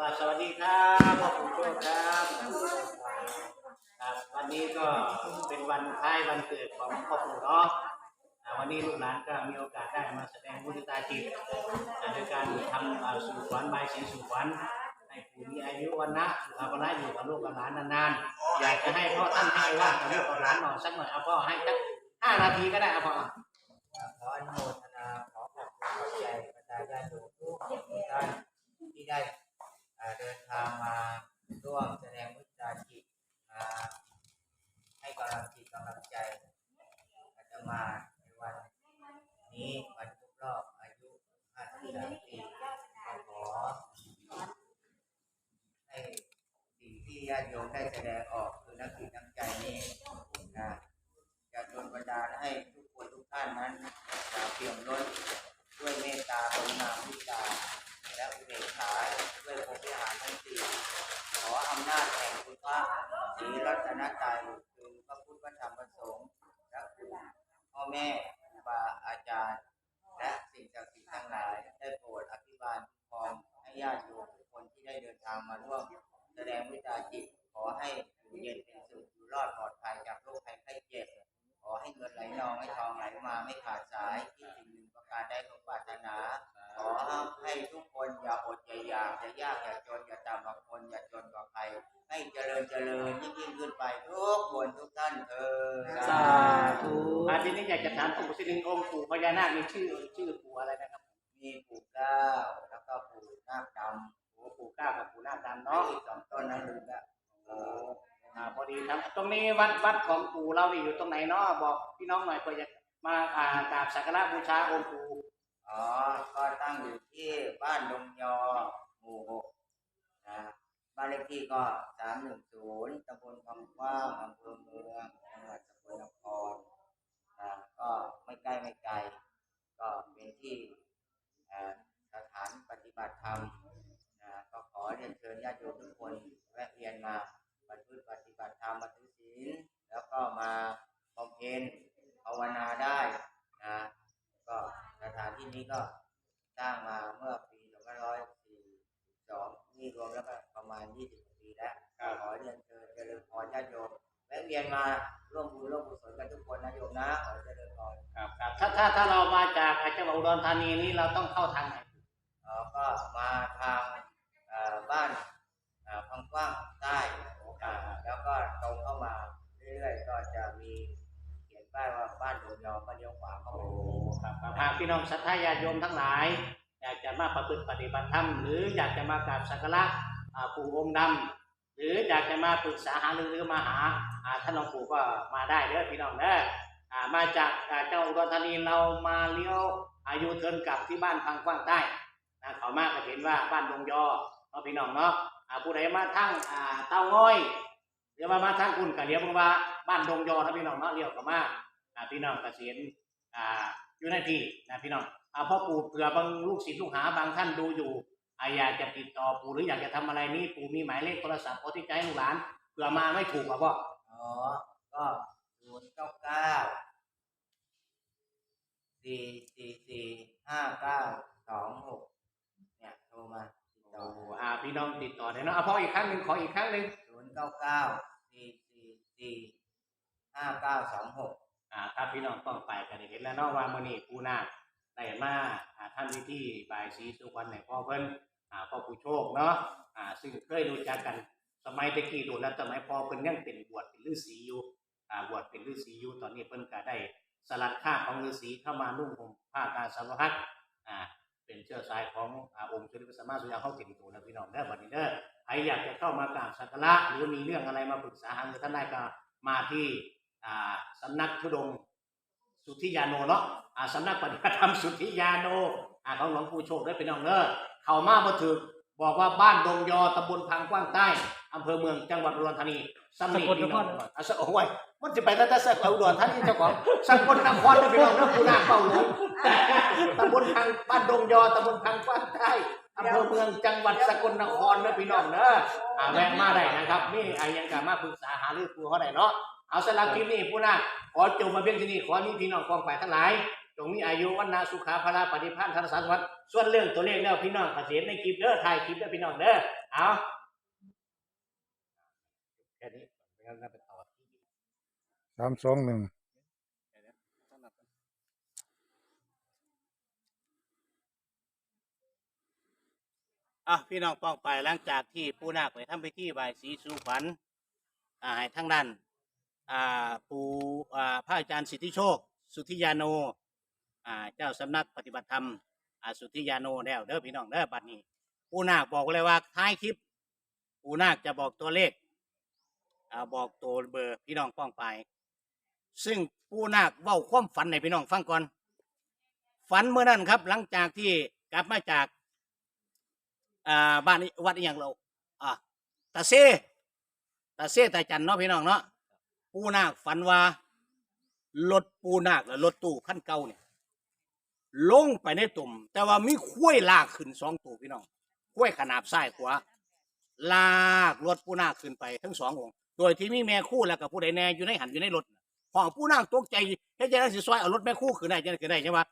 ก็สวัสดีครับพ่อผู้ชมครับครับ วันนี้ก็เป็นวันคล้ายวันเกิดของพ่อปู่เนาะวันนี้ลูกหลานก็มีโอกาสได้มาแสดงมุทิตาจิตอ่าโดยการทำสู่ขวัญใบสีสู่ขวัญให้ปู่มีอายุวันนะสุขภาพอยู่กับลูกกับหลานนานๆ อยากจะให้พ่อท่านให้ว่างกับลูกกับหลานหน่อยสักหน่อยเอาพ่อให้สักห้านาทีก็ได้เอาพ่อ ขออนุโมทนาขอขอบคุณขอบใจบรรดาญาติโยมทุกท่านที่ได้อ่ามาร่วมแสดงมุทิตาจิตมาให้กำลังจิตกำลังใจอาตมาในวันนี้วันครบรอบอายุ 53 ปีก็ขอให้สิ่งที่ญาติโยมได้แสดงออกคือนักจิตนักใจนี้นะจะโดนบันดาลให้ทุกคนทุกท่านนั้นจะเปี่ยมล้นด้วยเมตตากรุณาพิจาและอุเบกขาด้วยพรหมวิหารทั้งสี่ขออำนาจแห่งคุณพระศรีรั ตนตรัยคือพระพุทธพระธรรมพระสงฆ์และคุณพ่อแม่ครูบาอาจารย์ และสิ่งศักดิ์สิทธิ์ทั้งหลาย ได้โปรดอภิบาลคุ้มครองให้ญาติโยมทุกคนที่ได้เดินทางมาร่วม แสดงวิจาจิต ขอให้อยู่เย็นเป็นสุขอยู่รอดปลอดภัยจากโรคภัยไข้เจ็บขอให้เงินไหลนองให้ทองไหลมาไม่ขาดสายที่สิ่งหนึ่งประการได้สมปรารถนา ขอให้ทุกคนอย่าอดอย่าอยากอย่ายากอย่าจนอย่าตำกว่าคนอย่าจนก ให้เจริญเจริญยิ่งยิ่งขึ้นไปทุกคนทุกท่านเออสาธุอาทีนี้อยากจะถามปู่สิริงองค์ปู่พญานาคมีชื่อชื่อปู่อะไรนะครับ มีปู่เก้าแล้วก็ปู่นาคดำโอ้ปู่เก้ากับปู่นาคดำเนาะเนาะอีกสองต้นนั้นลืมละโอ้อ่าพอดีครับตรงนี้วัดวัดของปู่เรานี่อยู่ตรงไหนเนาะบอกพี่น้องหน่อยเพื่อจะมาอ่ากราบสักการะบูชาองค์ปู่อ๋อก็ตั้งอยู่ที่บ้านดงยอหมู่หกนะ บ้านเลขที่ก็สามหนึ่งศูนย์ตำบลคำกว้างอำเภอเมืองจังหวัดสกลนครนะก็ไม่ใกล้ไม่ไกล ก็เป็นที่อ่อสถานปฏิบัติธรรมนะก็ขอเรียนเชิญญาติโยมทุกคนแวะเวียนมาปฏิบัติปฏิบัติธรรมมาถือศีลแล้วก็มาบำเพ็ญภาวนาได้นะก็สถานที่นี้ก็สร้างมาเมื่อปี 2542 นี่รวมแล้วก็ประ มาณ20ปีแล้วก็ขอเรียนเชิญเจริญพรญาติโยมแวะเวียนมาร่วมบุญร่วมกุศลกันทุกคนนะโยมนะขอเจริญพรครับครับถ้าถ้าถ้าเรามาจากจังหวัดอุดรธานีนี้เราต้องเข้าทางไหนเอ่อก็มาทางเอ่อบ้านเอ่อพังกว้างใต้อ่าแล้วก็ตรงเข้ามาเรื่อยๆก็จะมีเขียนป้ายว่าบ้านดงยอก็เลี้ยวขวาเข้าไปครับครับหากพี่น้องศรัทธาญาติโยมทั้งหลาย อยากจะมาประพฤติปฏิบัติธรรมหรืออยากจะมากราบสักการะอ่า ปู่องค์ดำหรืออยากจะมาปรึกษาหารือหรือมาหาท่านหลวงปู่ก็มาได้เด้อพี่น้องเด้อมาจากอ่าจังหวัดอุดรธานีเรามาเลี้ยวอายุเทินกลับที่บ้านพังกว้างใต้นะเขามาก็เห็นว่าบ้านดงยอเนาะพี่น้องเนาะผู้ใดมาทั้งอ่าเต้าง้อยหรือว่ามาทั้งคุณก็เลี้ยวเพิ่นว่าบ้านดงยอนะพี่น้องเนาะเลี้ยวเขามาอ่าพี่น้องก็สิเห็นอ่าอยู่ในที่นะพี่น้องอ่าพ่อปู่เผื่อบางลูกศิษย์ลูกหาบางท่านดูอยู่ อ่าอยากจะติดต่อปู่หรืออยากจะทำอะไรนี่ปู่มีหมายเลขโทรศัพท์พอที่จะให้ลูกหลานเผื่อมาไม่ถูกอะพ่ออ๋อก็ศูนย์เก้าเก้าสี่สี่สี่ห้าเก้าสองหกเนี่ยโทรมาติดต่อโอ้อ่าพี่น้องติดต่อได้เนาะอะพ่ออีกครั้งหนึ่งขออีกครั้งหนึ่งศูนย์เก้าเก้าสี่สี่สี่ห้าเก้าสองหกอ่าถ้าพี่น้องต้องไปก็ได้เห็นแล้วเนาะว่ามื้อนี้ปู่นาคได้มาอ่า ท่านพิธีบายสีสุวรรณให้พ่อเพิ่นอ่าพ่อผู้โชคเนาะอ่าซึ่งเคยรู้จักกันสมัยตะกี้โดนแล้วสมัยพ่อเพิ่นยังเป็นบวชเป็นฤาษีอยู่อ่าบวชเป็นฤาษีอยู่ตอนนี้เพิ่นก็ได้สลัดคราของฤาษีเข้ามานุ่งห่มผ้ากาสาวพัดอ่าเป็นเชื้อสายของอาองค์ชลิปสมมาสุยาเข้าถึงตัวนะพี่น้องเด้อวันนี้เด้อใครอยากจะเข้ามากราบสักการะหรือมีเรื่องอะไรมาปรึกษาหารือท่านได้ก็มาที่อ่าสำนักทุดงสุทธิยาโนเนาะอ่าสำนักปฏิบัติธรรมสุทธิยาโน อ่าของหลวงปู่โชคเด้อพี่น้องเด้อเข้ามาบ่ถึกบอกว่าบ้านดงยอตำบลพังกว้างใต้อำเภอเมืองจังหวัดอุดรธานีสำนีพี่น้องอะสะโอ้ยมันจะไปแล้วแต่สักอุดรธานีเจ้าของสกลนครเด้อพี่น้องเด้อผู้นาคเป้าหลวงตำบลพังบ้านดงยอตำบลพังกว้างใต้อำเภอเมืองจังหวัดสกลนครนะพี่น้องเนอะอ่าแวะมาได้นะครับนี่อายังกามาปรึกษาหารือครูเขาได้เนาะเอาสำหรับคลิปนี้ผู้น่าขอจบมาเพียงที่นี่ขอมีพี่น้องกองฝ่ายทั้งหลาย จงมีอายุวันนาสุขาภระปฏิภาณธนสารวัตรส่วนเรื่องตัวเลขแล้วพี่น้องเกษตรในคลิปเด้อถ่ายคลิปเด้อพี่น้องเด้ออ่าเอาแค่นี้ไม่งั้นไปต่อที่สามสองหนึ่งอะพี่น้องป้องไปหลังจากที่ปู่นาคไปทำพิธีบายสีสู่ขวัญอ่าให้ทั้งด้นอ่าปู่อ่าพระอาจารย์สิทธิโชค สุธิยาโน อ่าเจ้าสำนักปฏิบัติธรรมอ่าสุทธิยาโนแล้วเด้อพี่น้องเด้อบัดนี้ปู่นาคบอกเลยว่าท้ายคลิปปู่นาคจะบอกตัวเลขอ่าบอกตัวเบอร์พี่น้องป้องไป ซึ่งปู่นาคเว้าความฝันในพี่น้องฟังก่อน ฝันเมื่อนั้นครับ หลังจากที่กลับมาจากอ่าบ้านวัดอหย่างเราอ่าตาเซตาเซตาจันเนาะพี่น้องเนาะปูนาคฝันว่ารถปูนาคและรถตู้ขั้นเก่าเนี่ย ลงไปในตุ่มแต่ว่ามีคุ้ยลากขึ้นสองตัวพี่น้องคุ้ยขนาบซ้ายขวาลากรถปูนาขึ้นไปทั้งสององค์โดยที่มีแม่คู่แล้วกับผู้ใดแน่อยู่ในหันอยู่ในรถห้องปูนาตกใจเฮ็ดจังได๋สิซอยเอารถแม่คู่ขึ้นได้จังได๋ขึ้นได้ใช่ปะ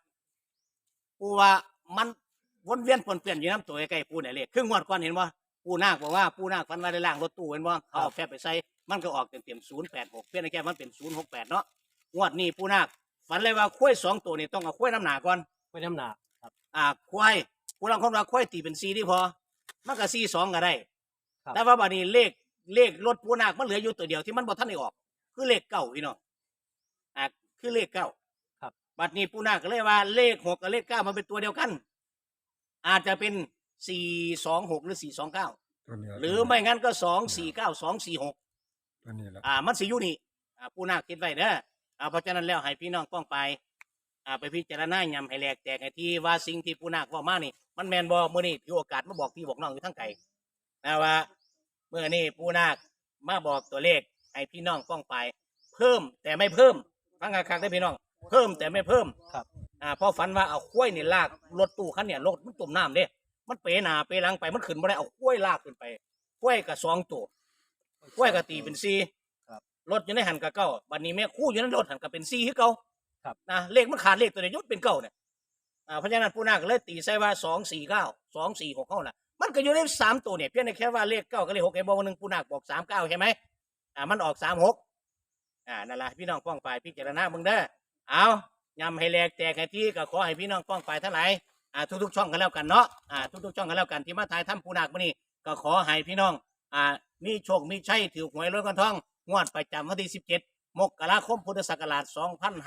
ปูว่ามันวนเวียนปนเปลี่ยนอยู่น้ำตัวใกล้ๆปูเนี่ยเลขครึ่งงวดก่อนเห็นว่าปูนาคบอกว่าปูนาคฟันว่าได้ล่างรถตู้เห็นว่าเขาเอาแฟบไปใส่มันก็ออกเต็มๆศูนย์แปดหกเพี้ยนแค่มันเป็นศูนย์หกแปดเนาะงวดนี้ปูนาค ฝันเลยว่าคุ้ยสองตัวนี่ต้องเอาคุ้ยน้ำหนาก่อนไว้น้ำหนักอ่าคุ้ยปูลังคนว่าคุ้ยตีเป็นซีที่พอมันก็ซีสองก็ได้ครับแต่ว่าบัดนี้เลขเลขรถปูนาคมันเหลืออยู่ตัวเดียวที่มันบ่ทันได้ออก คือเลขเก้าพี่น้องอ่าคือเลขเก้าครับบัดนี้ปูนาคก็เลยว่าเลขหกกับเลขเก้ามันเป็นตัวเดียวกัน อาจจะเป็นสี่สองหกหรือสี่สองเก้าตัวนี้ละหรือไม่งั้นก็สองสี่เก้าสองสี่หกตัวนี้ละอ่า มันสิอยู่นี่อ่าปูนาคคิดไว้เด้อ อ่าเพราะฉะนั้นแล้วให้พี่น้องป้องไปอ่าไปพิจารณายำให้แหลกแตกให้ที่ว่าสิ่งที่ปูนาคเว่ามานี่ มันแมนบอมื่อนี้ถือโอกาสมาบอกพี่บอกน้องอยู่ทั้งไก่นะว่าเมื่อนี้ปูนาคมาบอกตัวเลขให้พี่น้องป้องไป เพิ่มแต่ไม่เพิ่มฟังกันครั้งได้อพี่น้อง เพิ่มแต่ไม่เพิ่มครับอ่าเพอฝันว่าเอาข้วยนี่ลากรถตู้คันเนี่ยรถมันตุ่มน้ำเด้มันเปหนาเปหลังไปมันขึ้นบ่ได้เอาข้วยลากขึ้นไปข้วยกับสองตัวข้วยกับตีเป็นสี่ค รับรถอยู่ในหันกับเก้าบัดนี้แม่คู่อยู่ในรถหันกับเป็นสี่คือเก้าครับ นะเลขมันขาดเลขตัวเดียวยุดเป็นเก้าเนี่ยอ่าเพราะฉะนั้นผู้นาคก็เลยตีใส่ว่าสองสี่เก้าสองสี่หกเก้าน่ะ มันก็อยู่ในสามตัวเนี่ยเพียงแต่แค่ว่าเลขเก้ากับเลขหกไอ้บอกว่าหนึ่งผู้นาคบอกสามเก้าใช่ไหมอ่ามันออกสามหกอ่านั่นแหละพี่น้องป้องไปพิจารณาเบิ่งเด้อเอายำให้แหลกแตกให้ที่ก็ขอให้พี่น้องป้องไปทั้งหลายอ่าทุกๆช่องกันแล้วกันเนาะอ่าทุกๆช่องกันแล้วกันที่มาถ่ายทำปูนาคมื้อนี้ก็ขอให้พี่น้องอ่ามีโชคมีชัยถือหวยรวยกันทอง งวดประจำวันที่17มกราคมพุทธศักราช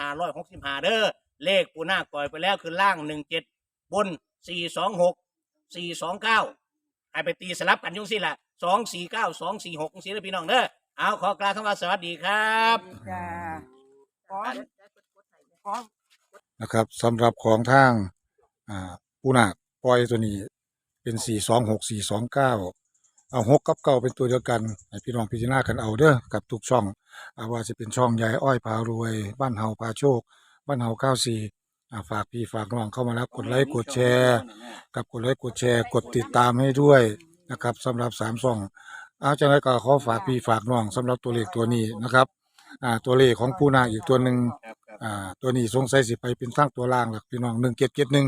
2565เด้อเลขปูนาคปล่อยไปแล้วคือล่าง17บน426 429ให้ไปตีสลับกันอยุ่งสิล่ะ249 246จังซี่เด้อพี่น้องเด้อเอาขอกล่าวคำว่าสวัสดีครับจ้าขอขอนะครับสำหรับของทางอ่าปูนาคปล่อยตัวนี้เป็นสี่สองหกสี่สองเก้า เอาหกกับเก้าเป็นตัวเดียวกันให้พี่น้องพิจารณากันเอาเด้อกับทุกช่องอาว่าจะเป็นช่องยายอ้อยพารวย บ้านเฮาพาโชค บ้านเฮาเก้าสี่ฝากพี่ฝากน้องเข้ามาแล้วกดไลค์กดแชร์ กับกดไลค์กดแชร์ กดติดตามให้ด้วยนะครับสำหรับสามช่องเอาจากนั้นก็ขอฝากพี่ฝากน้องสำหรับตัวเลขตัวนี้นะครับอ่าตัวเลขของปูนาอีกตัวหนึ่งอ่าตัวนี้สงสัยสิไปเป็นทั้งตัวล่างหลักพี่น้องหนึ่งเกียรเกียรหนึ่ง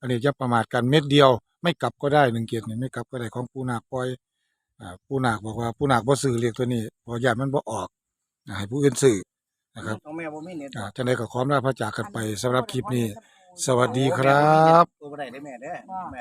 อันนี้จะประมาทกันเม็ดเดียว ไม่กลับก็ได้หนึ่งเกียรนี่ไม่กลับก็ได้ของปูนาปล่อย อ่าปูนาคบอกว่าปูนาคบ่ซื้อเลขตัวนี้เพอญาติมันบ่ออกอ่าให้ผู้อื่นซื้อนะครับของแม่บ่มีเน็ตอ่าจังไดก็ขอลาพระจากกันไปสำหรับคลิปนี้ สวัสดีครับ ตัวบ่ได้เด้อแม่เด้อแม่